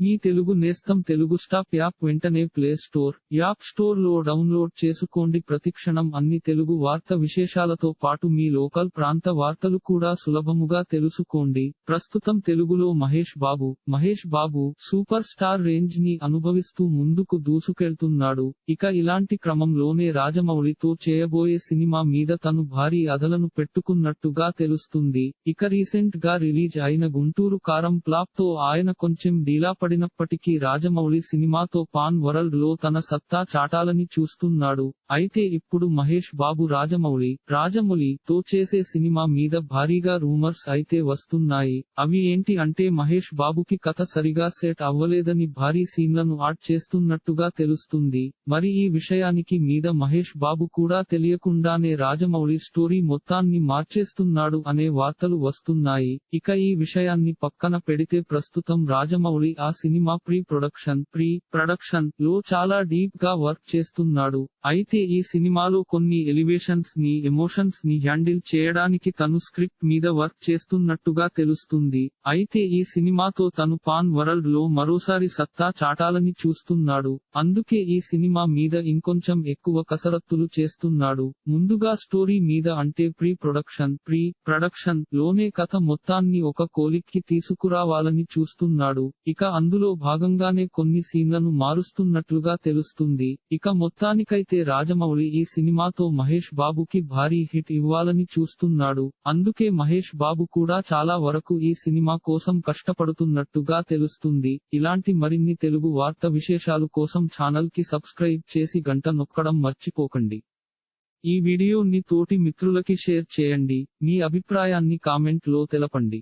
మీ తెలుగు నేస్తం Telugu stop app వెంటనే play store app స్టోర్లో డౌన్లోడ్ చేసుకోండి. ప్రతిక్షణం అన్ని తెలుగు వార్త విశేషాలతో పాటు మీ లోకల్ ప్రాంత వార్తలు కూడా సులభముగా తెలుసుకోండి. ప్రస్తుతం తెలుగులో మహేష్ బాబు మహేష్ బాబు సూపర్ స్టార్ రేంజ్ని అనుభవిస్తూ ముందుకు దూసుకెళ్తున్నాడు. ఇక ఇలాంటి క్రమంలోనే రాజమౌళితో చేయబోయే సినిమా మీద తను భారీ అదలను పెట్టుకున్నట్టుగా తెలుస్తుంది. ఇక రీసెంట్గా రిలీజ్ అయిన గుంటూరు కారం ప్లాప్తో ఆయన కొంచెం డీలా పడినప్పటికీ రాజమౌళి సినిమాతో పాన్ వరల్డ్లో తన సత్తా చాటాలని చూస్తున్నాడు. అయితే ఇప్పుడు మహేష్ బాబు రాజమౌళి రాజమౌళి తో చేసే సినిమా మీద భారీగా రూమర్స్ అయితే వస్తున్నాయి. అవి ఏంటి అంటే మహేష్ బాబుకి కథ సరిగా సెట్ అవ్వలేదని భారీ సీన్లను ఆడ్ చేస్తున్నట్టుగా తెలుస్తుంది. మరి ఈ విషయానికి మీద మహేష్ బాబు కూడా తెలియకుండానే రాజమౌళి స్టోరీ మొత్తాన్ని మార్చేస్తున్నాడు అనే వార్తలు వస్తున్నాయి. ఇక ఈ విషయాన్ని పక్కన పెడితే ప్రస్తుతం రాజమౌళి ఆ సినిమా ప్రీ ప్రొడక్షన్ ప్రీ ప్రొడక్షన్లో చాలా డీప్గా వర్క్ చేస్తున్నాడు. అయితే ఈ సినిమాలో కొన్ని ఎలివేషన్స్ని ఎమోషన్స్ని హ్యాండిల్ చేయడానికి తను స్క్రిప్ట్ మీద వర్క్ చేస్తున్నట్టుగా తెలుస్తుంది. అయితే ఈ సినిమాతో తను పాన్ వరల్డ్లో మరోసారి సత్తా చాటాలని చూస్తున్నాడు. అందుకే ఈ సినిమా మీద ఇంకొంచెం ఎక్కువ కసరత్తులు చేస్తున్నాడు. ముందుగా స్టోరీ మీద అంటే ప్రీ ప్రొడక్షన్ ప్రీ ప్రొడక్షన్లోనే కథ మొత్తాన్ని ఒక కోలిక్కి తీసుకురావాలని చూస్తున్నాడు. ఇక అందులో భాగంగానే కొన్ని సీన్లను మారుస్తున్నట్లుగా తెలుస్తుంది. ఇక మొత్తానికై అయితే రాజమౌళి ఈ సినిమాతో మహేష్ బాబుకి భారీ హిట్ ఇవ్వాలని చూస్తున్నాడు. అందుకే మహేష్ బాబు కూడా చాలా వరకు ఈ సినిమా కోసం కష్టపడుతున్నట్టుగా తెలుస్తుంది. ఇలాంటి మరిన్ని తెలుగు వార్త విశేషాలు కోసం ఛానల్కి సబ్స్క్రైబ్ చేసి గంట నొక్కడం మర్చిపోకండి. ఈ వీడియోని తోటి మిత్రులకి షేర్ చేయండి. మీ అభిప్రాయాన్ని కామెంట్లో తెలపండి.